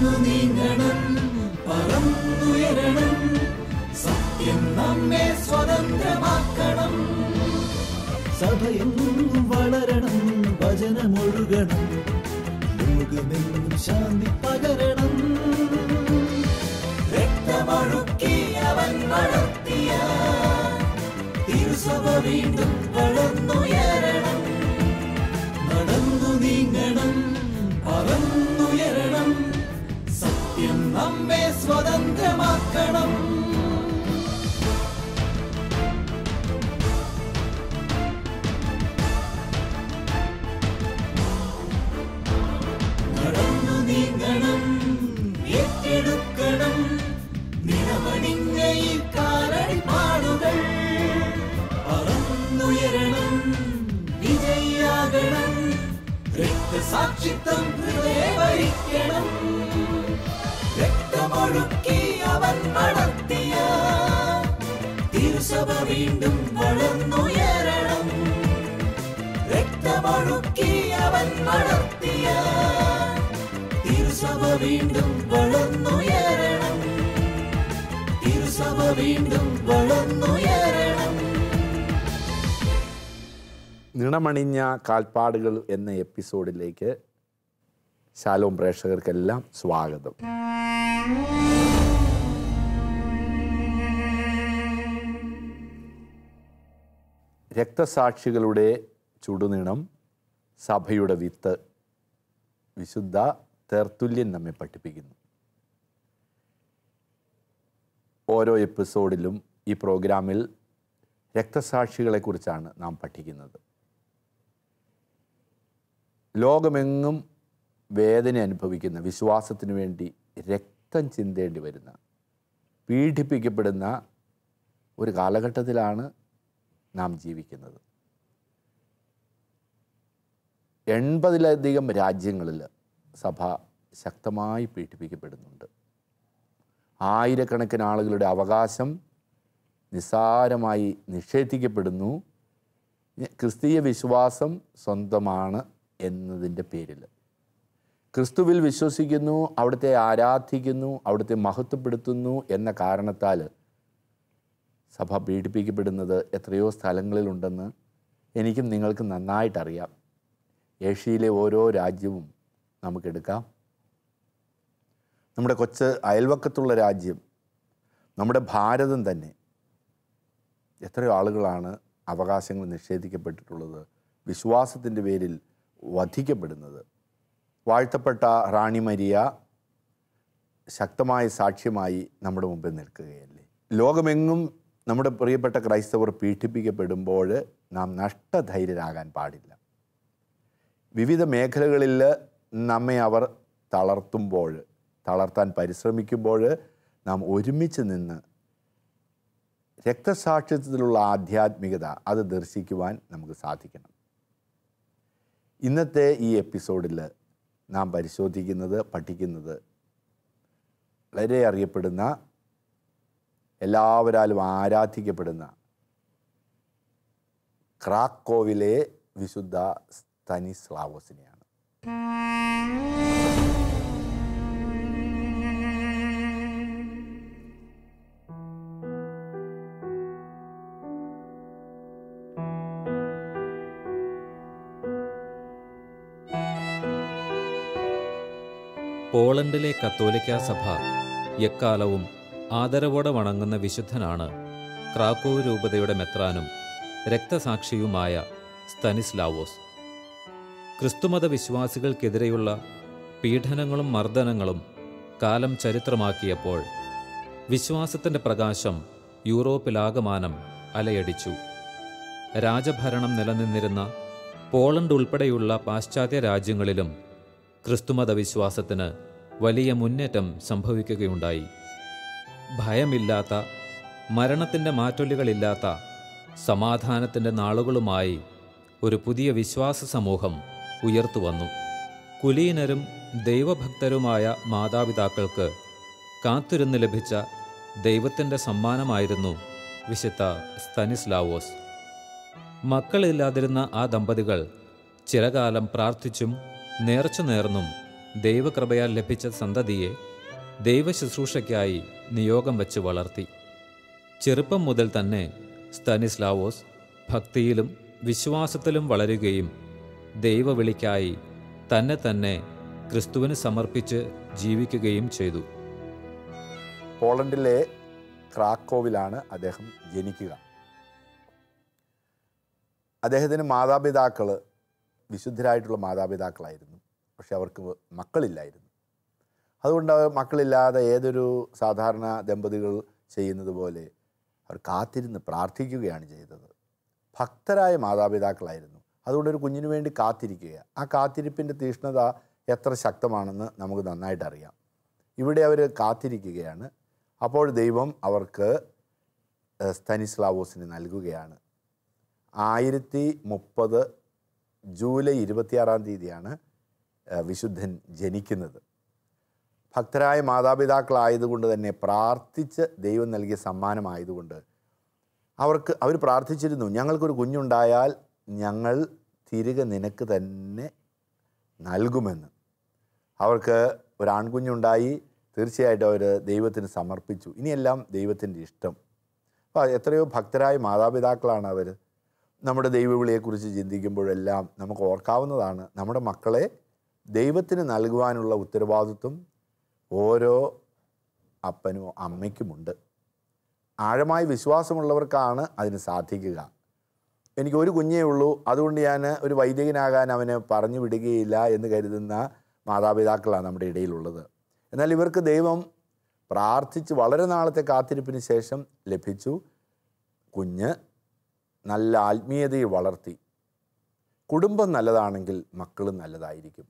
നടന്നു നീങ്ങണം. പറന്നുയരണം സത്യം നമ്മെ സ്വതന്ത്രമാക്കണം. സഭയെന്നും വളരണം. വചനമൊഴുകണം ലോകമെന്നും ശാന്തി പകരണം. രക്തമൊഴുക്കി അവൻ വളർത്തിയ തിരുസഭ വീണ്ടും വളർന്നുയരണം നടന്നു നീങ്ങണം. പറന്നുയരണം നമ്മെ സ്വതന്ത്രമാക്കണം അവൻ വളർത്തിയ തിരുസഭ വീണ്ടും വളർന്നുയരണം. തിരുസഭ വീണ്ടും വളർന്നുയരണം. നിണമണിഞ്ഞ കാൽപ്പാടുകൾ എന്ന എപ്പിസോഡിലേക്ക് ശാലോം പ്രേക്ഷകർക്കെല്ലാം സ്വാഗതം. രക്തസാക്ഷികളുടെ ചുടുനിണം സഭയുടെ വിത്ത് വിശുദ്ധ തേർത്തുല്യൻ നമ്മെ പഠിപ്പിക്കുന്നു. ഓരോ എപ്പിസോഡിലും ഈ പ്രോഗ്രാമിൽ രക്തസാക്ഷികളെക്കുറിച്ചാണ് നാം പഠിക്കുന്നത്. ലോകമെങ്ങും വേദന അനുഭവിക്കുന്ന വിശ്വാസത്തിനു വേണ്ടി രക്തം ചിന്തേണ്ടി വരുന്ന പീഡിപ്പിക്കപ്പെടുന്ന ഒരു കാലഘട്ടത്തിലാണ് നാം ജീവിക്കുന്നത്. എൺപതിലധികം രാജ്യങ്ങളിൽ സഭ ശക്തമായി പീഡിപ്പിക്കപ്പെടുന്നുണ്ട്. ആയിരക്കണക്കിന് ആളുകളുടെ അവകാശം നിസ്സാരമായി നിഷേധിക്കപ്പെടുന്നു. ക്രിസ്തീയ വിശ്വാസം സ്വന്തമാണ് എന്നതിന്റെ പേരിൽ. ക്രിസ്തുവിൽ വിശ്വസിക്കുന്നു അവിടുത്തെ ആരാധിക്കുന്നു അവിടുത്തെ മഹത്വപ്പെടുത്തുന്നു എന്ന കാരണത്താൽ സഭ പീഡിപ്പിക്കപ്പെടുന്നത് എത്രയോ സ്ഥലങ്ങളിലുണ്ടെന്ന് എനിക്കും നിങ്ങൾക്കും നന്നായിട്ടറിയാം. ഏഷ്യയിലെ ഓരോ രാജ്യവും നമുക്കെടുക്കാം നമ്മുടെ കൊച്ച് അയൽവക്കത്തുള്ള രാജ്യം നമ്മുടെ ഭാരതം തന്നെ എത്രയോ ആളുകളാണ് അവകാശങ്ങൾ നിഷേധിക്കപ്പെട്ടിട്ടുള്ളത് വിശ്വാസത്തിന്റെ പേരിൽ വധിക്കപ്പെടുന്നത്. വാഴ്ത്തപ്പെട്ട റാണി മരിയ ശക്തമായ സാക്ഷ്യമായി നമ്മുടെ മുമ്പിൽ നിൽക്കുകയല്ലേ? ലോകമെങ്ങും നമ്മുടെ പ്രിയപ്പെട്ട ക്രൈസ്തവർ പീഡിപ്പിക്കപ്പെടുമ്പോൾ നാം നഷ്ടധൈര്യരാകാൻ പാടില്ല. വിവിധ മേഖലകളിൽ നമ്മെ അവർ തളർത്തുമ്പോൾ തളർത്താൻ പരിശ്രമിക്കുമ്പോൾ നാം ഒരുമിച്ച് നിന്ന് രക്തസാക്ഷിത്വത്തിലുള്ള ആധ്യാത്മികത അത് ദർശിക്കുവാൻ നമുക്ക് സാധിക്കണം. ഇന്നത്തെ ഈ എപ്പിസോഡിൽ നാം പരിശോധിക്കുന്നത് പഠിക്കുന്നത് വളരെ അറിയപ്പെടുന്ന എല്ലാവരാലും ആരാധിക്കപ്പെടുന്ന ക്രാക്കോവിലെ വിശുദ്ധ സ്തനിസ്ലാവോസിനെയാണ് പോളണ്ടിലെ കത്തോലിക്ക സഭ എക്കാലവും ആദരവോടെ വണങ്ങുന്ന വിശുദ്ധനാണ് ക്രാക്കോവ് രൂപതയുടെ മെത്രാനും രക്തസാക്ഷിയുമായ സ്തനിസ്ലാവോസ്. ക്രിസ്തുമത വിശ്വാസികൾക്കെതിരെയുള്ള പീഡനങ്ങളും മർദ്ദനങ്ങളും കാലം ചരിത്രമാക്കിയപ്പോൾ വിശ്വാസത്തിന്റെ പ്രകാശം യൂറോപ്പിലാകമാനം അലയടിച്ചു. രാജഭരണം നിലനിന്നിരുന്ന പോളണ്ട് ഉൾപ്പെടെയുള്ള പാശ്ചാത്യ രാജ്യങ്ങളിലും ക്രിസ്തുമത വിശ്വാസത്തിന് വലിയ മുന്നേറ്റം സംഭവിക്കുകയുണ്ടായി. ഭയമില്ലാത്ത മരണത്തിന്റെ മാറ്റൊലികളില്ലാത്ത സമാധാനത്തിന്റെ നാളുകളുമായി ഒരു പുതിയ വിശ്വാസ സമൂഹം ഉയർത്തുവന്നു. കുലീനരും ദൈവഭക്തരുമായ മാതാപിതാക്കൾക്ക് കാത്തിരുന്ന് ലഭിച്ച ദൈവത്തിന്റെ സമ്മാനമായിരുന്നു വിശുദ്ധ സ്തനിസ്ലാവോസ്. മക്കളില്ലാതിരുന്ന ആ ദമ്പതികൾ ചിരകാലം പ്രാർത്ഥിച്ചും നേർച്ചു നേർന്നും ദൈവകൃപയാൽ ലഭിച്ച സന്തതിയെ ദൈവശുശ്രൂഷയ്ക്കായി നിയോഗം വച്ച് വളർത്തി. ചെറുപ്പം മുതൽ തന്നെ സ്തനിസ്ലാവോസ് ഭക്തിയിലും വിശ്വാസത്തിലും വളരുകയും ദൈവവിളിക്കായി തന്നെ തന്നെ ക്രിസ്തുവിന് സമർപ്പിച്ച് ജീവിക്കുകയും ചെയ്തു. പോളണ്ടിലെ ക്രാക്കോവിലാണ് അദ്ദേഹം ജനിക്കുക. അദ്ദേഹത്തിന് മാതാപിതാക്കൾ വിശുദ്ധരായിട്ടുള്ള മാതാപിതാക്കളായിരുന്നു. പക്ഷെ അവർക്ക് മക്കളില്ലായിരുന്നു. അതുകൊണ്ട് അവർ മക്കളില്ലാതെ ഏതൊരു സാധാരണ ദമ്പതികൾ ചെയ്യുന്നത് പോലെ അവർ കാത്തിരുന്ന് പ്രാർത്ഥിക്കുകയാണ് ചെയ്തത്. ഭക്തരായ മാതാപിതാക്കളായിരുന്നു. അതുകൊണ്ട് ഒരു കുഞ്ഞിനു വേണ്ടി കാത്തിരിക്കുക. ആ കാത്തിരിപ്പിന്റെ തീഷ്ണത എത്ര ശക്തമാണെന്ന് നമുക്ക് നന്നായിട്ട് അറിയാം ഇവിടെ അവർ കാത്തിരിക്കുകയാണ്. അപ്പോൾ ദൈവം അവർക്ക് സ്തനിസ്ലാവോസിന് നൽകുകയാണ്. ആയിരത്തി മുപ്പത് ജൂലൈ ഇരുപത്തിയാറാം തീയതിയാണ് വിശുദ്ധൻ ജനിക്കുന്നത്. ഭക്തരായ മാതാപിതാക്കളായതുകൊണ്ട് തന്നെ പ്രാർത്ഥിച്ച് ദൈവം നൽകിയ സമ്മാനമായതുകൊണ്ട് അവർക്ക് അവർ പ്രാർത്ഥിച്ചിരുന്നു ഞങ്ങൾക്കൊരു കുഞ്ഞുണ്ടായാൽ ഞങ്ങൾ തിരികെ നിനക്ക് തന്നെ നൽകുമെന്ന്. അവർക്ക് ഒരു ആൺകുഞ്ഞുണ്ടായി തീർച്ചയായിട്ടും അവർ ദൈവത്തിന് സമർപ്പിച്ചു. ഇനിയെല്ലാം ദൈവത്തിന്റെ ഇഷ്ടം. അപ്പോൾ എത്രയോ ഭക്തരായ മാതാപിതാക്കളാണ് അവർ നമ്മുടെ ദൈവവിളിയെക്കുറിച്ച് ചിന്തിക്കുമ്പോഴെല്ലാം നമുക്ക് ഓർക്കാവുന്നതാണ് നമ്മുടെ മക്കളെ ദൈവത്തിന് നൽകുവാനുള്ള ഉത്തരവാദിത്വം ഓരോ അപ്പനും അമ്മയ്ക്കുമുണ്ട്. ആഴമായ വിശ്വാസമുള്ളവർക്കാണ് അതിന് സാധിക്കുക. എനിക്ക് ഒരു കുഞ്ഞേ ഉള്ളൂ. അതുകൊണ്ട് ഞാൻ ഒരു വൈദികനാകാൻ അവനെ പറഞ്ഞു വിടുകയില്ല എന്ന് കരുതുന്ന മാതാപിതാക്കളാണ് നമ്മുടെ ഇടയിലുള്ളത്. എന്നാൽ ഇവർക്ക് ദൈവം പ്രാർത്ഥിച്ച് വളരെ നാളത്തെ കാത്തിരിപ്പിന് ശേഷം ലഭിച്ചു. കുഞ്ഞ് നല്ല ആത്മീയതയെ വളർത്തി. കുടുംബം നല്ലതാണെങ്കിൽ മക്കളും നല്ലതായിരിക്കും.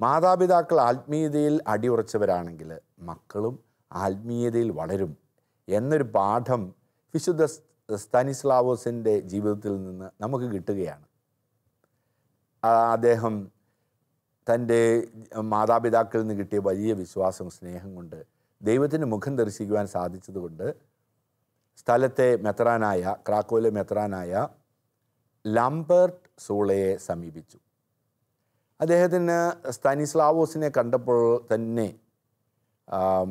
മാതാപിതാക്കൾ ആത്മീയതയിൽ അടിയുറച്ചവരാണെങ്കിൽ മക്കളും ആത്മീയതയിൽ വളരും എന്നൊരു പാഠം വിശുദ്ധ സ്- സ്താനിസ്ലാവോസിന്റെ ജീവിതത്തിൽ നിന്ന് നമുക്ക് കിട്ടുകയാണ്. അദ്ദേഹം തന്റെ മാതാപിതാക്കളിൽ നിന്ന് കിട്ടിയ വലിയ വിശ്വാസം സ്നേഹം കൊണ്ട് ദൈവത്തിന്റെ മുഖം ദർശിക്കുവാൻ സാധിച്ചതുകൊണ്ട് സ്ഥലത്തെ മെത്രാനായ ക്രാക്കോയിലെ മെത്രാനായ ലംബേർട്ട് സൂളയെ സമീപിച്ചു. അദ്ദേഹത്തിന് സ്താനിസ്ലാവോസിനെ കണ്ടപ്പോൾ തന്നെ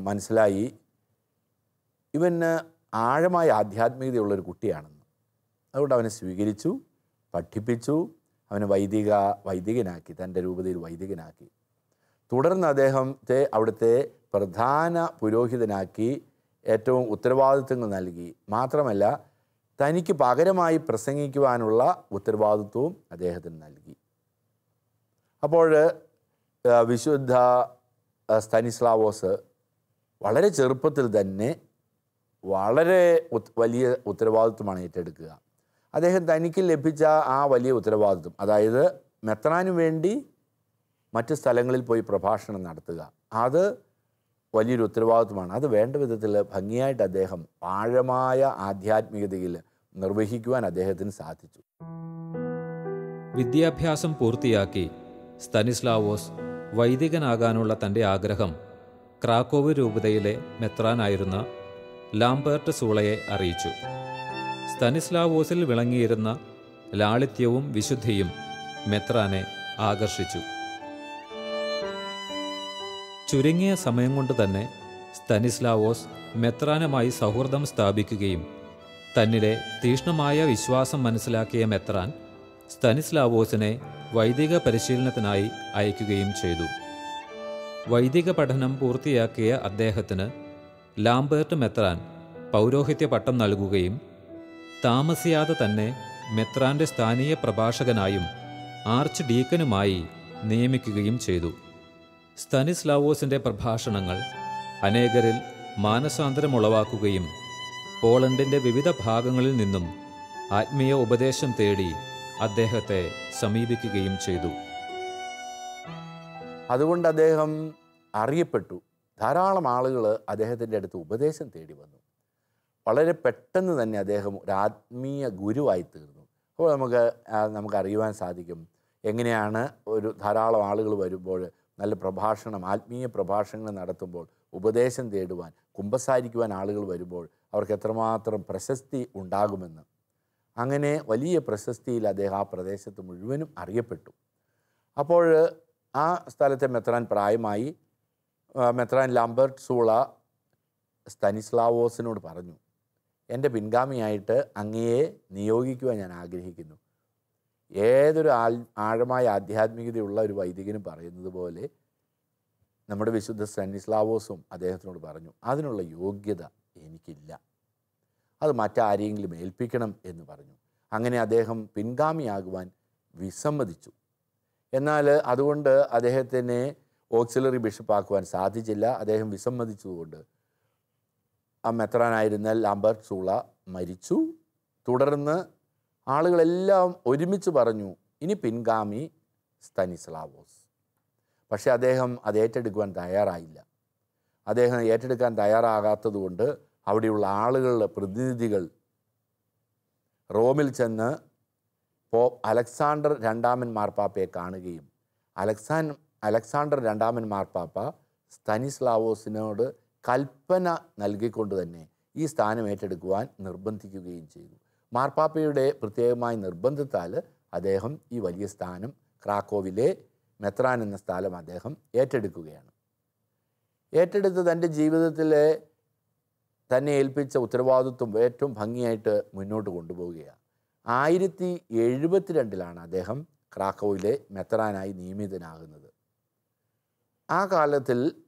മനസ്സിലായി. ഇവന് ആഴമായ ആധ്യാത്മികതയുള്ളൊരു കുട്ടിയാണെന്ന്. അതുകൊണ്ട് അവനെ സ്വീകരിച്ചു പഠിപ്പിച്ചു അവനെ വൈദിക വൈദികനാക്കി തന്റെ രൂപതയിൽ വൈദികനാക്കി. തുടർന്ന് അദ്ദേഹത്തെ അവിടുത്തെ പ്രധാന പുരോഹിതനാക്കി ഏറ്റവും ഉത്തരവാദിത്വങ്ങൾ നൽകി. മാത്രമല്ല തനിക്ക് പകരമായി പ്രസംഗിക്കുവാനുള്ള ഉത്തരവാദിത്വവും അദ്ദേഹത്തിന് നൽകി. അപ്പോൾ വിശുദ്ധ സ്തനിസ്ലാവോസ് വളരെ ചെറുപ്പത്തിൽ തന്നെ വളരെ വലിയ ഉത്തരവാദിത്വമാണ് ഏറ്റെടുക്കുക. അദ്ദേഹം തനിക്ക് ലഭിച്ച ആ വലിയ ഉത്തരവാദിത്വം അതായത് മെത്തനാനു വേണ്ടി മറ്റ് സ്ഥലങ്ങളിൽ പോയി പ്രഭാഷണം നടത്തുക. അത് വലിയൊരു ഉത്തരവാദിത്വമാണ്. അത് വേണ്ട വിധത്തിൽ ഭംഗിയായിട്ട് അദ്ദേഹം ആഴമായ ആധ്യാത്മികതയിൽ നിർവഹിക്കുവാൻ അദ്ദേഹത്തിന് സാധിച്ചു. വിദ്യാഭ്യാസം പൂർത്തിയാക്കി സ്തനിസ്ലാവോസ് വൈദികനാകാനുള്ള തന്റെ ആഗ്രഹം ക്രാക്കോവ് രൂപതയിലെ മെത്രാനായിരുന്ന ലാംബേർട്ട് സൂളയെ അറിയിച്ചു. സ്തനിസ്ലാവോസിൽ വിളങ്ങിയിരുന്ന ലാളിത്യവും വിശുദ്ധിയും മെത്രാനെ ആകർഷിച്ചു. ചുരുങ്ങിയ സമയം കൊണ്ട് തന്നെ സ്തനിസ്ലാവോസ് മെത്രാനുമായി സൗഹൃദം സ്ഥാപിക്കുകയും തന്നിലെ തീഷ്ണമായ വിശ്വാസം മനസ്സിലാക്കിയ മെത്രാൻ സ്തനിസ്ലാവോസിനെ വൈദിക പരിശീലനത്തിനായി അയക്കുകയും ചെയ്തു. വൈദിക പഠനം പൂർത്തിയാക്കിയ അദ്ദേഹത്തിന് ലാംബേർട്ട് മെത്രാൻ പൗരോഹിത്യ പട്ടം നൽകുകയും താമസിയാതെ തന്നെ മെത്രാന്റെ സ്ഥാനീയ പ്രഭാഷകനായും ആർച്ച് ഡീക്കനുമായി നിയമിക്കുകയും ചെയ്തു. സ്തനിസ്ലാവോസിന്റെ പ്രഭാഷണങ്ങൾ അനേകരിൽ മാനസാന്തരമുളവാക്കുകയും പോളണ്ടിന്റെ വിവിധ ഭാഗങ്ങളിൽ നിന്നും ആത്മീയ ഉപദേശം തേടി അദ്ദേഹത്തെ സമീപിക്കുകയും ചെയ്തു. അതുകൊണ്ട് അദ്ദേഹം അറിയപ്പെട്ടു. ധാരാളം ആളുകൾ അദ്ദേഹത്തിന്റെ അടുത്ത് ഉപദേശം തേടി വന്നു. വളരെ പെട്ടെന്ന് തന്നെ അദ്ദേഹം ഒരു ആത്മീയ ഗുരുവായി തീർന്നു. അപ്പോൾ നമുക്ക് നമുക്കറിയുവാൻ സാധിക്കും എങ്ങനെയാണ് ഒരു ധാരാളം ആളുകൾ വരുമ്പോൾ നല്ല പ്രഭാഷണം ആത്മീയ പ്രഭാഷണങ്ങൾ നടത്തുമ്പോൾ ഉപദേശം തേടുവാൻ കുമ്പസാരിക്കുവാൻ ആളുകൾ വരുമ്പോൾ അവർക്ക് എത്രമാത്രം പ്രശസ്തി ഉണ്ടാകുമെന്ന്. അങ്ങനെ വലിയ പ്രശസ്തിയിൽ അദ്ദേഹം ആ പ്രദേശത്ത് മുഴുവനും അറിയപ്പെട്ടു. അപ്പോൾ ആ സ്ഥലത്തെ മെത്രാൻ പ്രായമായി മെത്രാൻ ലാംബർട്ട് സൂള സ്തനിസ്ലാവോസിനോട് പറഞ്ഞു എന്റെ പിൻഗാമിയായിട്ട് അങ്ങയെ നിയോഗിക്കുവാൻ ഞാൻ ആഗ്രഹിക്കുന്നു. ഏതൊരു ആൽ ആഴമായ ആധ്യാത്മികതയുള്ള ഒരു വൈദികനും പറയുന്നത് പോലെ നമ്മുടെ വിശുദ്ധ സ്തനിസ്ലാവോസും അദ്ദേഹത്തിനോട് പറഞ്ഞു അതിനുള്ള യോഗ്യത എനിക്കില്ല. അത് മറ്റാരെങ്കിലും ഏൽപ്പിക്കണം എന്ന് പറഞ്ഞു. അങ്ങനെ അദ്ദേഹം പിൻഗാമിയാകുവാൻ വിസമ്മതിച്ചു. എന്നാൽ അതുകൊണ്ട് അദ്ദേഹത്തിനെ ഓക്സിലറി ബിഷപ്പ് ആക്കുവാൻ സാധിച്ചില്ല. അദ്ദേഹം വിസമ്മതിച്ചതുകൊണ്ട് ആ മെത്രാനായിരുന്ന ലാംബർട്ട് സൂള മരിച്ചു. തുടർന്ന് ആളുകളെല്ലാം ഒരുമിച്ച് പറഞ്ഞു ഇനി പിൻഗാമി സ്തനിസ്ലാവോസ്. പക്ഷേ അദ്ദേഹം അത് ഏറ്റെടുക്കുവാൻ തയ്യാറായില്ല. അദ്ദേഹം ഏറ്റെടുക്കാൻ തയ്യാറാകാത്തതുകൊണ്ട് അവിടെയുള്ള ആളുകളുടെ പ്രതിനിധികൾ റോമിൽ ചെന്ന് പോപ്പ് അലക്സാണ്ടർ രണ്ടാമൻ മാർപ്പാപ്പയെ കാണുകയും അലക്സാൻ അലക്സാണ്ടർ രണ്ടാമൻ മാർപ്പാപ്പ സ്തനിസ്ലാവോസിനോട് കൽപ്പന നൽകിക്കൊണ്ട് തന്നെ ഈ സ്ഥാനം ഏറ്റെടുക്കുവാൻ നിർബന്ധിക്കുകയും ചെയ്തു. മാർപ്പാപ്പയുടെ പ്രത്യേകമായ നിർബന്ധത്താൽ അദ്ദേഹം ഈ വലിയ സ്ഥാനം ക്രാക്കോവിലെ മെത്രാൻ എന്ന സ്ഥലം അദ്ദേഹം ഏറ്റെടുക്കുകയാണ്. ഏറ്റെടുത്ത് തന്റെ ജീവിതത്തിലെ തന്നെ ഏൽപ്പിച്ച ഉത്തരവാദിത്വം ഏറ്റവും ഭംഗിയായിട്ട് മുന്നോട്ട് കൊണ്ടുപോവുകയാണ്. ആയിരത്തി എഴുപത്തിരണ്ടിലാണ് അദ്ദേഹം ക്രാക്കോവിലെ മെത്രാനായി നിയമിതനാകുന്നത്. ആ കാലത്തിൽ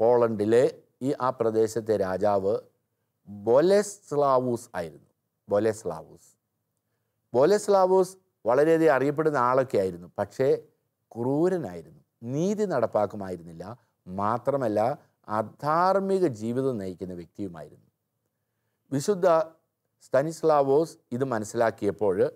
പോളണ്ടിലെ ഈ ആ പ്രദേശത്തെ രാജാവ് ബൊലെസ്ലാവൂസ് ആയിരുന്നു. ബൊലെസ്ലാവൂസ്. ബൊലെസ്ലാവൂസ് വളരെയധികം അറിയപ്പെടുന്ന ആളൊക്കെ ആയിരുന്നു. പക്ഷേ ക്രൂരനായിരുന്നു. നീതി നടപ്പാക്കുമായിരുന്നില്ല. മാത്രമല്ല അധാർമിക ജീവിതം നയിക്കുന്ന വ്യക്തിയുമായിരുന്നു. വിശുദ്ധ സ്തനിസ്ലാവോസ് ഇത് മനസ്സിലാക്കിയപ്പോൾ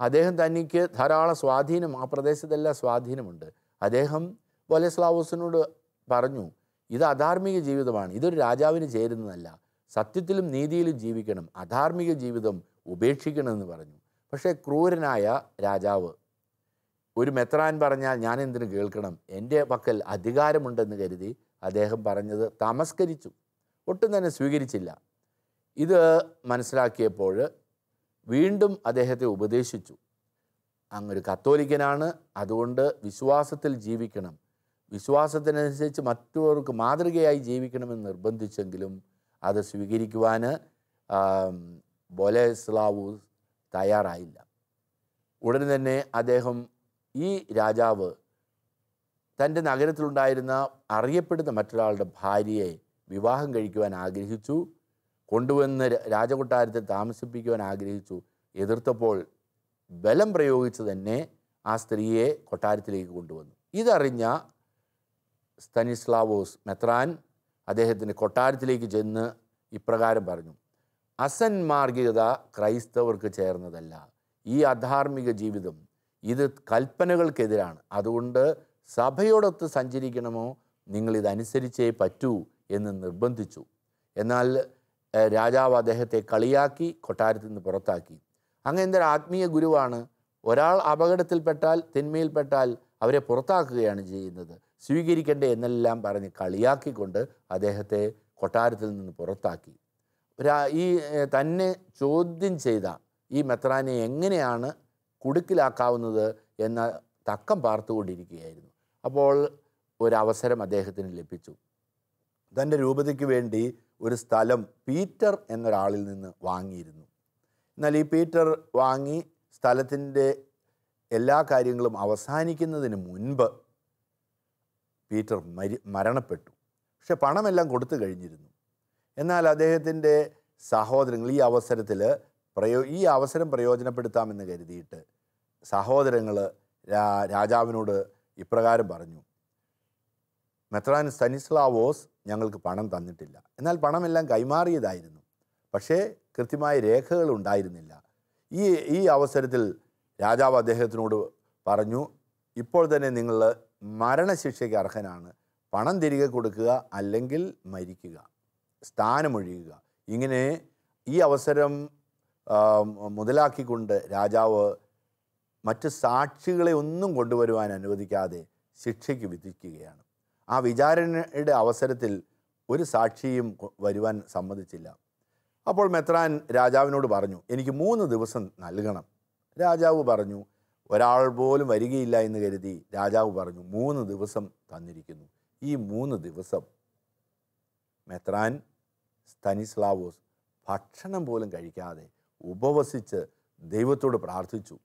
അദ്ദേഹം തനിക്ക് ധാരാളം സ്വാധീനം ആ പ്രദേശത്തെല്ലാം സ്വാധീനമുണ്ട്. അദ്ദേഹം ബോലെസ്ലാവോസിനോട് പറഞ്ഞു ഇത് അധാർമിക ജീവിതമാണ് ഇതൊരു രാജാവിന് ചേരുന്നതല്ല. സത്യത്തിലും നീതിയിലും ജീവിക്കണം അധാർമിക ജീവിതം ഉപേക്ഷിക്കണമെന്ന് പറഞ്ഞു. പക്ഷേ ക്രൂരനായ രാജാവ് ഒരു മെത്രാൻ പറഞ്ഞാൽ ഞാൻ എന്തിനു കേൾക്കണം? എന്റെ പക്കൽ അധികാരമുണ്ടെന്ന് കരുതി അദ്ദേഹം പറഞ്ഞത് തമസ്കരിച്ചു. ഒട്ടും തന്നെ സ്വീകരിച്ചില്ല. ഇത് മനസ്സിലാക്കിയപ്പോൾ വീണ്ടും അദ്ദേഹത്തെ ഉപദേശിച്ചു. അങ്ങൊരു കത്തോലിക്കനാണ് അതുകൊണ്ട് വിശ്വാസത്തിൽ ജീവിക്കണം. വിശ്വാസത്തിനനുസരിച്ച് മറ്റുള്ളവർക്ക് മാതൃകയായി ജീവിക്കണമെന്ന് നിർബന്ധിച്ചെങ്കിലും അത് സ്വീകരിക്കുവാൻ ബൊലെസ്ലാവു തയ്യാറായില്ല. ഉടൻ തന്നെ അദ്ദേഹം ഈ രാജാവ് തന്റെ നഗരത്തിലുണ്ടായിരുന്ന അറിയപ്പെടുന്ന മറ്റൊരാളുടെ ഭാര്യയെ വിവാഹം കഴിക്കുവാൻ ആഗ്രഹിച്ചു കൊണ്ടുവന്ന് രാജകൊട്ടാരത്തെ രാജകൊട്ടാരത്തിൽ താമസിപ്പിക്കുവാൻ ആഗ്രഹിച്ചു. എതിർത്തപ്പോൾ ബലം പ്രയോഗിച്ച് തന്നെ ആ സ്ത്രീയെ കൊട്ടാരത്തിലേക്ക് കൊണ്ടുവന്നു. ഇതറിഞ്ഞ സ്തനിസ്ലാവോസ് മെത്രാൻ അദ്ദേഹത്തിന്റെ കൊട്ടാരത്തിലേക്ക് ചെന്ന് ഇപ്രകാരം പറഞ്ഞു അസന്മാർഗികത ക്രൈസ്തവർക്ക് ചേർന്നതല്ല. ഈ അധാർമിക ജീവിതം ഇത് കൽപ്പനകൾക്കെതിരാണ്. അതുകൊണ്ട് സഭയോടൊത്ത് സഞ്ചരിക്കണമോ? നിങ്ങളിതനുസരിച്ചേ പറ്റൂ എന്ന് നിർബന്ധിച്ചു. എന്നാൽ രാജാവ് അദ്ദേഹത്തെ കളിയാക്കി കൊട്ടാരത്തിൽ നിന്ന് പുറത്താക്കി. അങ്ങ് എന്തൊരു ആത്മീയ ഗുരുവാണ്. ഒരാൾ അപകടത്തിൽപ്പെട്ടാൽ തിന്മയിൽപ്പെട്ടാൽ അവരെ പുറത്താക്കുകയാണ് ചെയ്യുന്നത്. സ്വീകരിക്കേണ്ടേ എന്നെല്ലാം പറഞ്ഞ് കളിയാക്കിക്കൊണ്ട് അദ്ദേഹത്തെ കൊട്ടാരത്തിൽ നിന്ന് പുറത്താക്കി. ഈ തന്നെ ചോദ്യം ചെയ്ത ഈ മെത്രാനെ എങ്ങനെയാണ് കുടുക്കിലാക്കാവുന്നത് എന്ന തക്കം പാർത്തുകൊണ്ടിരിക്കുകയായിരുന്നു. അപ്പോൾ ഒരവസരം അദ്ദേഹത്തിന് ലഭിച്ചു. തന്റെ രൂപതയ്ക്ക് വേണ്ടി ഒരു സ്ഥലം പീറ്റർ എന്നൊരാളിൽ നിന്ന് വാങ്ങിയിരുന്നു. എന്നാൽ ഈ പീറ്റർ വാങ്ങി സ്ഥലത്തിന്റെ എല്ലാ കാര്യങ്ങളും അവസാനിക്കുന്നതിന് മുൻപ് പീറ്റർ മരി മരണപ്പെട്ടു. പക്ഷെ പണമെല്ലാം കൊടുത്തു കഴിഞ്ഞിരുന്നു. എന്നാൽ അദ്ദേഹത്തിന്റെ സഹോദരങ്ങൾ ഈ അവസരത്തിൽ പ്രയോ ഈ അവസരം പ്രയോജനപ്പെടുത്താമെന്ന് കരുതിയിട്ട് സഹോദരങ്ങൾ രാജാവിനോട് ഇപ്രകാരം പറഞ്ഞു മെത്രാൻ സ്തനിസ്ലാവോസ് ഞങ്ങൾക്ക് പണം തന്നിട്ടില്ല. എന്നാൽ പണമെല്ലാം കൈമാറിയതായിരുന്നു. പക്ഷേ കൃത്യമായ രേഖകൾ ഉണ്ടായിരുന്നില്ല. ഈ ഈ അവസരത്തിൽ രാജാവ് അദ്ദേഹത്തിനോട് പറഞ്ഞു ഇപ്പോൾ തന്നെ നിങ്ങൾ മരണശിക്ഷയ്ക്ക് അർഹനാണ്. പണം തിരികെ കൊടുക്കുക അല്ലെങ്കിൽ മരിക്കുക. സ്ഥാനമൊഴിയുക ഇങ്ങനെ ഈ അവസരം മുതലാക്കിക്കൊണ്ട് രാജാവ് മറ്റ് സാക്ഷികളെ ഒന്നും കൊണ്ടുവരുവാൻ അനുവദിക്കാതെ ശിക്ഷയ്ക്ക് വിധിക്കുകയാണ്. ആ വിചാരണയുടെ അവസരത്തിൽ ഒരു സാക്ഷിയും വരുവാൻ സമ്മതിച്ചില്ല. അപ്പോൾ മെത്രാൻ രാജാവിനോട് പറഞ്ഞു എനിക്ക് മൂന്ന് ദിവസം നൽകണം. രാജാവ് പറഞ്ഞു ഒരാൾ പോലും വരികയില്ല എന്ന് കരുതി രാജാവ് പറഞ്ഞു മൂന്ന് ദിവസം തന്നിരിക്കുന്നു. ഈ മൂന്ന് ദിവസം മെത്രാൻ സ്തനിസ്ലാവോസ് ഭക്ഷണം പോലും കഴിക്കാതെ ഉപവസിച്ച് ദൈവത്തോട് പ്രാർത്ഥിച്ചു.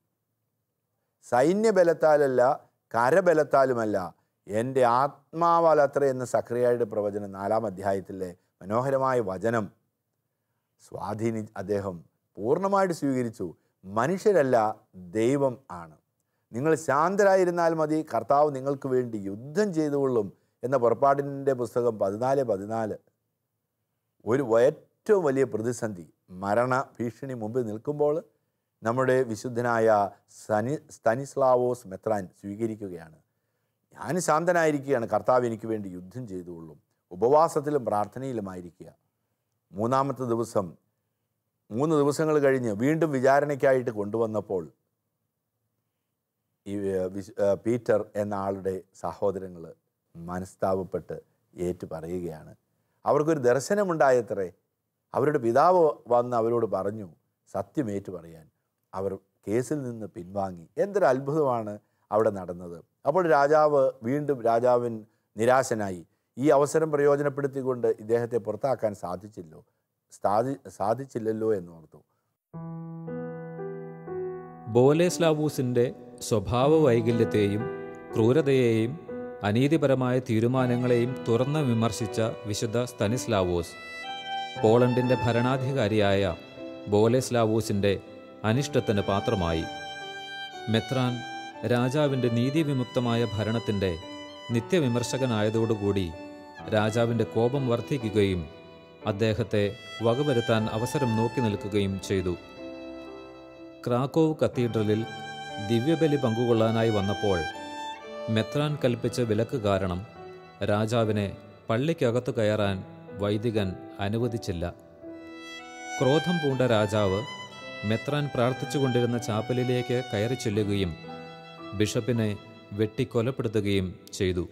സൈന്യബലത്താലല്ല കരബലത്താലുമല്ല എന്റെ ആത്മാവാലത്ര എന്ന സക്രിയയുടെ പ്രവചനം നാലാം അധ്യായത്തിലെ മനോഹരമായ വചനം സ്വാധീനി അദ്ദേഹം പൂർണമായിട്ട് സ്വീകരിച്ചു. മനുഷ്യരല്ല ദൈവം ആണ്. നിങ്ങൾ ശാന്തരായിരുന്നാൽ മതി കർത്താവ് നിങ്ങൾക്ക് വേണ്ടി യുദ്ധം ചെയ്തുകൊള്ളും എന്ന പുറപ്പാടിന്റെ പുസ്തകം പതിനാല് പതിനാല്. ഒരു ഏറ്റവും വലിയ പ്രതിസന്ധി മരണ ഭീഷണി മുമ്പിൽ നിൽക്കുമ്പോൾ നമ്മുടെ വിശുദ്ധനായ സനി സ്തനിസ്ലാവോസ് മെത്രാൻ സ്വീകരിക്കുകയാണ്. ഞാൻ ശാന്തനായിരിക്കുകയാണ് കർത്താവ് എനിക്ക് വേണ്ടി യുദ്ധം ചെയ്തുകൊള്ളും ഉപവാസത്തിലും പ്രാർത്ഥനയിലുമായിരിക്കുക. മൂന്നാമത്തെ ദിവസം മൂന്ന് ദിവസങ്ങൾ കഴിഞ്ഞ് വീണ്ടും വിചാരണയ്ക്കായിട്ട് കൊണ്ടുവന്നപ്പോൾ ഈ പീറ്റർ എന്ന ആളുടെ സഹോദരങ്ങൾ മനസ്താപപ്പെട്ട് ഏറ്റു പറയുകയാണ്. അവർക്കൊരു ദർശനമുണ്ടായത്രേ. അവരുടെ പിതാവ് വന്ന് അവരോട് പറഞ്ഞു സത്യം ഏറ്റു പറയാൻ. അവർ കേസിൽ നിന്ന് പിൻവാങ്ങി. എന്തൊരു അത്ഭുതമാണ് അവിടെ നടന്നത്. അപ്പോൾ രാജാവ് വീണ്ടും രാജാവിൻ നിരാശനായി. ഈ അവസരം പ്രയോജനപ്പെടുത്തിക്കൊണ്ട് ഇദ്ദേഹത്തെ പുറത്താക്കാൻ സാധിച്ചില്ലോ. സാധി സാധിച്ചില്ലല്ലോ എന്നോർത്തു. ബോലേസ്ലാവൂസിന്റെ സ്വഭാവ വൈകല്യത്തെയും ക്രൂരതയെയും അനീതിപരമായ തീരുമാനങ്ങളെയും തുറന്ന് വിമർശിച്ച വിശുദ്ധ സ്തനിസ്ലാവോസ് പോളണ്ടിന്റെ ഭരണാധികാരിയായ ബോലേസ്ലാവൂസിന്റെ അനിഷ്ടത്തിന് പാത്രമായി. മെത്രാൻ രാജാവിന്റെ നീതിവിമുക്തമായ ഭരണത്തിന്റെ നിത്യവിമർശകനായതോടുകൂടി രാജാവിന്റെ കോപം വർദ്ധിക്കുകയും അദ്ദേഹത്തെ വകവരുത്താൻ അവസരം നോക്കി നിൽക്കുകയും ചെയ്തു. ക്രാക്കോവ് കത്തീഡ്രലിൽ ദിവ്യബലി പങ്കുകൊള്ളാനായി വന്നപ്പോൾ മെത്രാൻ കൽപ്പിച്ച വിലക്ക് കാരണം രാജാവിനെ പള്ളിക്കകത്തു കയറാൻ വൈദികൻ അനുവദിച്ചില്ല. ക്രോധം പൂണ്ട രാജാവ് മെത്രാൻ പ്രാർത്ഥിച്ചുകൊണ്ടിരുന്ന ചാപ്പലിലേക്ക് കയറി ചെല്ലുകയും ബിഷപ്പിനെ വെട്ടിക്കൊലപ്പെടുത്തുകയും ചെയ്തു.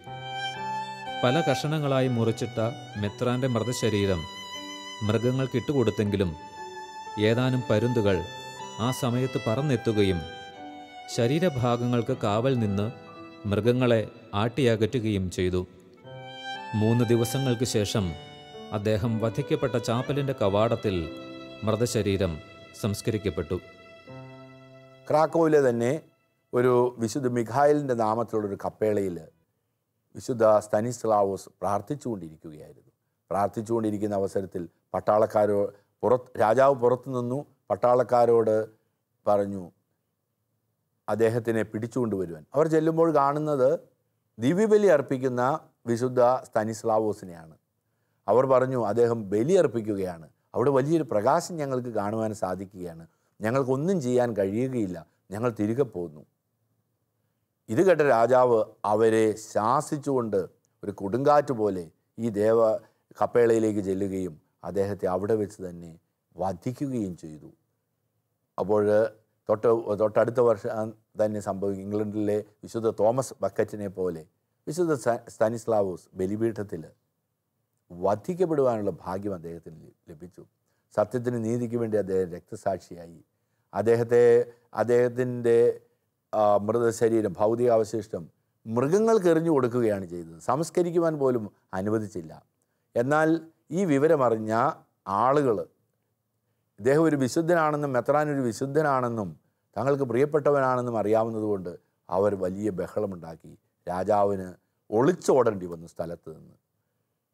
പല കഷണങ്ങളായി മുറിച്ചിട്ട മെത്രാന്റെ മൃതശരീരം മൃഗങ്ങൾക്ക് ഇട്ടുകൊടുത്തെങ്കിലും ഏതാനും പരുന്തുകൾ ആ സമയത്ത് പറന്നെത്തുകയും ശരീരഭാഗങ്ങൾക്ക് കാവൽ നിന്ന് മൃഗങ്ങളെ ആട്ടിയകറ്റുകയും ചെയ്തു. മൂന്ന് ദിവസങ്ങൾക്ക് ശേഷം അദ്ദേഹം വധിക്കപ്പെട്ട ചാപ്പലിന്റെ കവാടത്തിൽ മൃതശരീരം സംസ്കരിക്കപ്പെട്ടു. ക്രാക്കോയിലെ തന്നെ ഒരു വിശുദ്ധ മിഖായലിന്റെ നാമത്തിലുള്ളൊരു കപ്പേളയിൽ വിശുദ്ധ സ്തനിസ്ലാവോസ് പ്രാർത്ഥിച്ചുകൊണ്ടിരിക്കുകയായിരുന്നു. പ്രാർത്ഥിച്ചുകൊണ്ടിരിക്കുന്ന അവസരത്തിൽ പട്ടാളക്കാരോ പുറത്ത് രാജാവ് പുറത്തു നിന്നു പട്ടാളക്കാരോട് പറഞ്ഞു അദ്ദേഹത്തിനെ പിടിച്ചുകൊണ്ടുവരുവാൻ. അവർ ചെല്ലുമ്പോൾ കാണുന്നത് ദിവ്യബലി അർപ്പിക്കുന്ന വിശുദ്ധ സ്തനിസ്ലാവോസിനെയാണ്. അവർ പറഞ്ഞു അദ്ദേഹം ബലി അർപ്പിക്കുകയാണ്. അവിടെ വലിയൊരു പ്രകാശം ഞങ്ങൾക്ക് കാണുവാൻ സാധിക്കുകയാണ്. ഞങ്ങൾക്കൊന്നും ചെയ്യാൻ കഴിയുകയില്ല. ഞങ്ങൾ തിരികെ പോന്നു. ഇത് കേട്ട രാജാവ് അവരെ ശാസിച്ചുകൊണ്ട് ഒരു കൊടുങ്കാറ്റ് പോലെ ഈ ദേവ കപ്പേളയിലേക്ക് ചെല്ലുകയും അദ്ദേഹത്തെ അവിടെ വെച്ച് തന്നെ വധിക്കുകയും ചെയ്തു. അപ്പോൾ തൊട്ട് തൊട്ടടുത്ത വർഷം തന്നെ സംഭവിക്കും ഇംഗ്ലണ്ടിലെ വിശുദ്ധ തോമസ് ബക്കറ്റിനെ പോലെ വിശുദ്ധ സ്തനിസ്ലാവോസ് ബലിപീഠത്തിൽ വധിക്കപ്പെടുവാനുള്ള ഭാഗ്യം അദ്ദേഹത്തിന് ലഭിച്ചു. സത്യത്തിന് നീതിക്ക് വേണ്ടി അദ്ദേഹം രക്തസാക്ഷിയായി. അദ്ദേഹത്തെ അദ്ദേഹത്തിന്റെ മൃതശരീരം ഭൗതികാവശിഷ്ടം മൃഗങ്ങൾക്ക് എറിഞ്ഞു കൊടുക്കുകയാണ് ചെയ്തത്. സംസ്കരിക്കുവാൻ പോലും അനുവദിച്ചില്ല. എന്നാൽ ഈ വിവരമറിഞ്ഞ ആളുകൾ ഇദ്ദേഹം ഒരു വിശുദ്ധനാണെന്നും മെത്രാൻ ഒരു വിശുദ്ധനാണെന്നും തങ്ങൾക്ക് പ്രിയപ്പെട്ടവനാണെന്നും അറിയാവുന്നതുകൊണ്ട് അവർ വലിയ ബഹളമുണ്ടാക്കി. രാജാവിന് ഒളിച്ചോടേണ്ടി വന്നു സ്ഥലത്ത് നിന്ന്.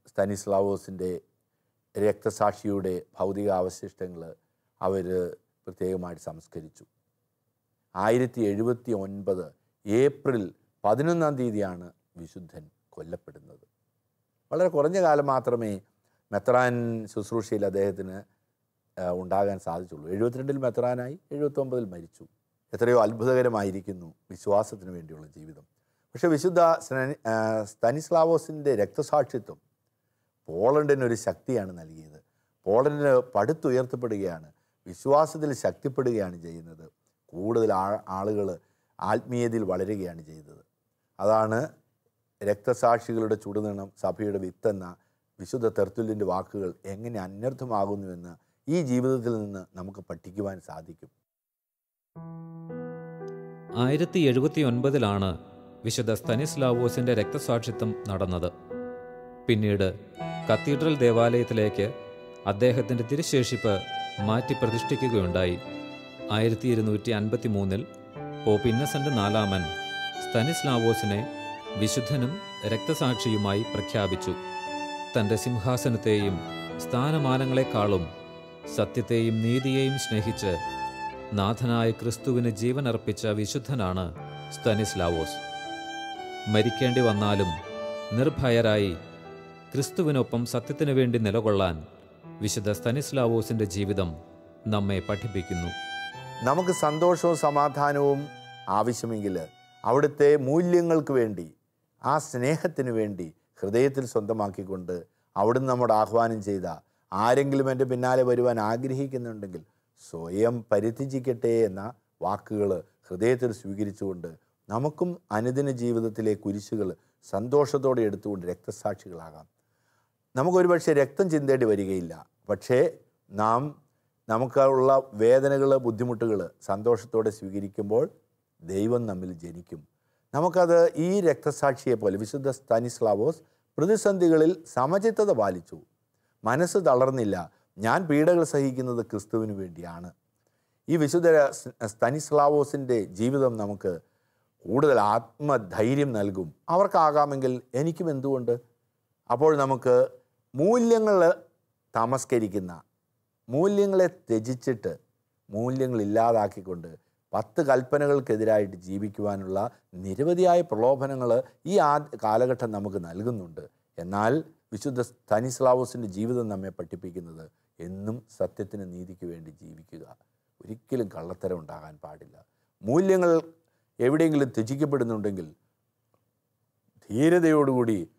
സ്തനിസ്ലാവോസിന്റെ രക്തസാക്ഷിയുടെ ഭൗതിക അവശിഷ്ടങ്ങൾ അവർ പ്രത്യേകമായിട്ട് സംസ്കരിച്ചു. ആയിരത്തി എഴുപത്തി ഒൻപത് ഏപ്രിൽ പതിനൊന്നാം തീയതിയാണ് വിശുദ്ധൻ കൊല്ലപ്പെടുന്നത്. വളരെ കുറഞ്ഞ കാലം മാത്രമേ മെത്രാൻ ശുശ്രൂഷയിൽ അദ്ദേഹത്തിന് ഉണ്ടാകാൻ സാധിച്ചുള്ളൂ. എഴുപത്തിരണ്ടിൽ മെത്രാനായി എഴുപത്തൊമ്പതിൽ മരിച്ചു. എത്രയോ അത്ഭുതകരമായിരിക്കുന്നു വിശ്വാസത്തിന് വേണ്ടിയുള്ള ജീവിതം. പക്ഷേ വിശുദ്ധ സ്തനിസ്ലാവോസിന്റെ രക്തസാക്ഷിത്വം പോളണ്ടിന് ഒരു ശക്തിയാണ് നൽകിയത്. പോളണ്ടിന് പടുത്തുയർത്തപ്പെടുകയാണ് വിശ്വാസത്തിൽ ശക്തിപ്പെടുകയാണ് ചെയ്യുന്നത്. കൂടുതൽ ആളുകൾ ആത്മീയതയിൽ വളരുകയാണ് ചെയ്തത്. അതാണ് രക്തസാക്ഷികളുടെ ചുടുനിണം സഭയുടെ വിത്തെന്ന വിശുദ്ധ തെർത്തുല്ലിന്റെ വാക്കുകൾ എങ്ങനെ അന്യർത്ഥമാകുന്നുവെന്ന് ഈ ജീവിതത്തിൽ നിന്ന് നമുക്ക് പഠിക്കുവാൻ സാധിക്കും. ആയിരത്തി എഴുപത്തി ഒൻപതിലാണ് വിശുദ്ധ സ്തനിസ്ലാവോസിന്റെ രക്തസാക്ഷിത്വം നടന്നത്. പിന്നീട് കത്തീഡ്രൽ ദേവാലയത്തിലേക്ക് അദ്ദേഹത്തിന്റെ തിരുശേഷിപ്പ് മാറ്റി പ്രതിഷ്ഠിക്കുകയുണ്ടായി ആയിരത്തി ഇരുന്നൂറ്റി അൻപത്തി മൂന്നിൽ പോപ്പ് ഇന്നസെന്റ് നാലാമൻ സ്തനിസ്ലാവോസിനെ വിശുദ്ധനും രക്തസാക്ഷിയുമായി പ്രഖ്യാപിച്ചു. തന്റെ സിംഹാസനത്തെയും സ്ഥാനമാനങ്ങളെക്കാളും സത്യത്തെയും നീതിയെയും സ്നേഹിച്ച് നാഥനായ ക്രിസ്തുവിന് ജീവനർപ്പിച്ച വിശുദ്ധനാണ് സ്തനിസ്ലാവോസ് മരിക്കേണ്ടി വന്നാലും നിർഭയരായി ക്രിസ്തുവിനൊപ്പം സത്യത്തിനു വേണ്ടി നിലകൊള്ളാൻ വിശുദ്ധ സ്തനിസ്ലാവോസിന്റെ ജീവിതം നമ്മെ പഠിപ്പിക്കുന്നു. നമുക്ക് സന്തോഷവും സമാധാനവും ആവശ്യമെങ്കിൽ അവിടുത്തെ മൂല്യങ്ങൾക്ക് വേണ്ടി ആ സ്നേഹത്തിന് വേണ്ടി ഹൃദയത്തിൽ സ്വന്തമാക്കിക്കൊണ്ട് അവിടുന്ന് നമ്മോട് ആഹ്വാനം ചെയ്ത ആരെങ്കിലും എന്റെ പിന്നാലെ വരുവാൻ ആഗ്രഹിക്കുന്നുണ്ടെങ്കിൽ സ്വയം പരിത്യജിക്കട്ടെ എന്ന വാക്കുകൾ ഹൃദയത്തിൽ സ്വീകരിച്ചുകൊണ്ട് നമുക്കും അനുദിന ജീവിതത്തിലെ കുരിശുകൾ സന്തോഷത്തോടെ എടുത്തുകൊണ്ട് രക്തസാക്ഷികളാകാം. നമുക്കൊരു പക്ഷേ രക്തം ചിന്തേണ്ടി വരികയില്ല. പക്ഷേ നാം നമുക്കുള്ള വേദനകൾ ബുദ്ധിമുട്ടുകൾ സന്തോഷത്തോടെ സ്വീകരിക്കുമ്പോൾ ദൈവം നമ്മിൽ ജനിക്കും. നമുക്കത് ഈ രക്തസാക്ഷിയെ പോലെ വിശുദ്ധ സ്താനിസ്ലാവോസ് പ്രതിസന്ധികളിൽ സമചിത്തത പാലിച്ചു. മനസ്സ് തളർന്നില്ല. ഞാൻ പീഡകൾ സഹിക്കുന്നത് ക്രിസ്തുവിന് വേണ്ടിയാണ്. ഈ വിശുദ്ധ സ്തനിസ്ലാവോസിന്റെ ജീവിതം നമുക്ക് കൂടുതൽ ആത്മധൈര്യം നൽകും. അവർക്കാകാമെങ്കിൽ എനിക്കും എന്തുകൊണ്ട്? അപ്പോൾ നമുക്ക് മൂല്യങ്ങൾ തമസ്കരിക്കുന്ന മൂല്യങ്ങളെ ത്യജിച്ചിട്ട് മൂല്യങ്ങൾ ഇല്ലാതാക്കിക്കൊണ്ട് പത്ത് കൽപ്പനകൾക്കെതിരായിട്ട് ജീവിക്കുവാനുള്ള നിരവധിയായ പ്രലോഭനങ്ങൾ ഈ ആ കാലഘട്ടം നമുക്ക് നൽകുന്നുണ്ട്. എന്നാൽ വിശുദ്ധ സ്തനിസ്ലാവോസിന്റെ ജീവിതം നമ്മെ പഠിപ്പിക്കുന്നത് എന്നും സത്യത്തിന് നീതിക്ക് വേണ്ടി ജീവിക്കുക. ഒരിക്കലും കള്ളത്തരം ഉണ്ടാകാൻ പാടില്ല. മൂല്യങ്ങൾ എവിടെയെങ്കിലും ത്യജിക്കപ്പെടുന്നുണ്ടെങ്കിൽ ധീരതയോടുകൂടി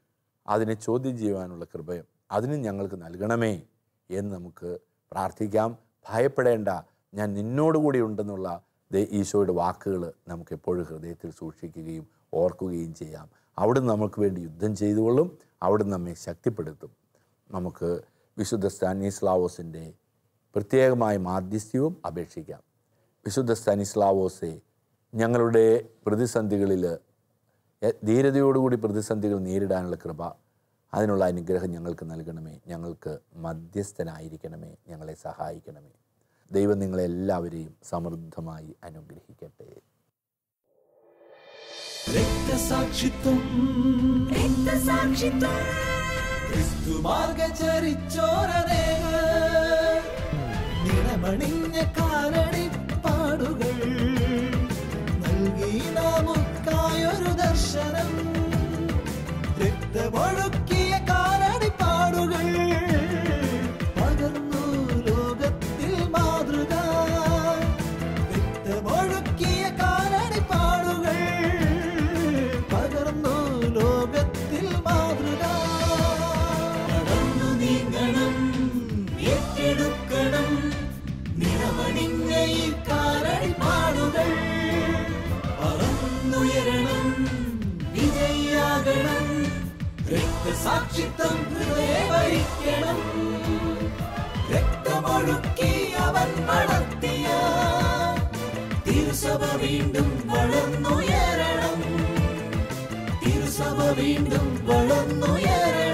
അതിനെ ചോദ്യം ചെയ്യുവാനുള്ള കൃപയും അതിനും ഞങ്ങൾക്ക് നൽകണമേ എന്ന് നമുക്ക് പ്രാർത്ഥിക്കാം. ഭയപ്പെടേണ്ട. ഞാൻ നിന്നോടുകൂടി ഉണ്ടെന്നുള്ള ഈശോയുടെ വാക്കുകൾ നമുക്ക് എപ്പോഴും ഹൃദയത്തിൽ സൂക്ഷിക്കുകയും ഓർക്കുകയും ചെയ്യാം. അവിടുന്ന് നമുക്ക് വേണ്ടി യുദ്ധം ചെയ്തുകൊള്ളും അവിടുന്ന് നമ്മെ ശക്തിപ്പെടുത്തും. നമുക്ക് വിശുദ്ധ സ്റ്റാനിസ്ലാവോസിന്റെ പ്രത്യേകമായ മാധ്യസ്ഥ്യവും അപേക്ഷിക്കാം. വിശുദ്ധ സ്റ്റാനിസ്ലാവോസെ ഞങ്ങളുടെ പ്രതിസന്ധികളിൽ ധീരതയോടുകൂടി പ്രതിസന്ധികൾ നേരിടാനുള്ള കൃപ അതിനുള്ള അനുഗ്രഹം ഞങ്ങൾക്ക് നൽകണമേ. ഞങ്ങൾക്ക് മധ്യസ്ഥനായിരിക്കണമേ. ഞങ്ങളെ സഹായിക്കണമേ. ദൈവം നിങ്ങളെല്ലാവരെയും സമൃദ്ധമായി അനുഗ്രഹിക്കട്ടെ. രക്തസാക്ഷിത്വം. രക്തസാക്ഷിത്വം. മാർഗചരിച്ചോരനേക നിറമണിഞ്ഞ കാലടി രക്തസാക്ഷിത്വം ഹൃദയവരിക്കണം രക്തമൊഴുക്കി അവൻ വളർത്തിയ തിരുസഭ വീണ്ടും വളർന്നുയരണം. തിരുസഭ വീണ്ടും വളർന്നുയരണം.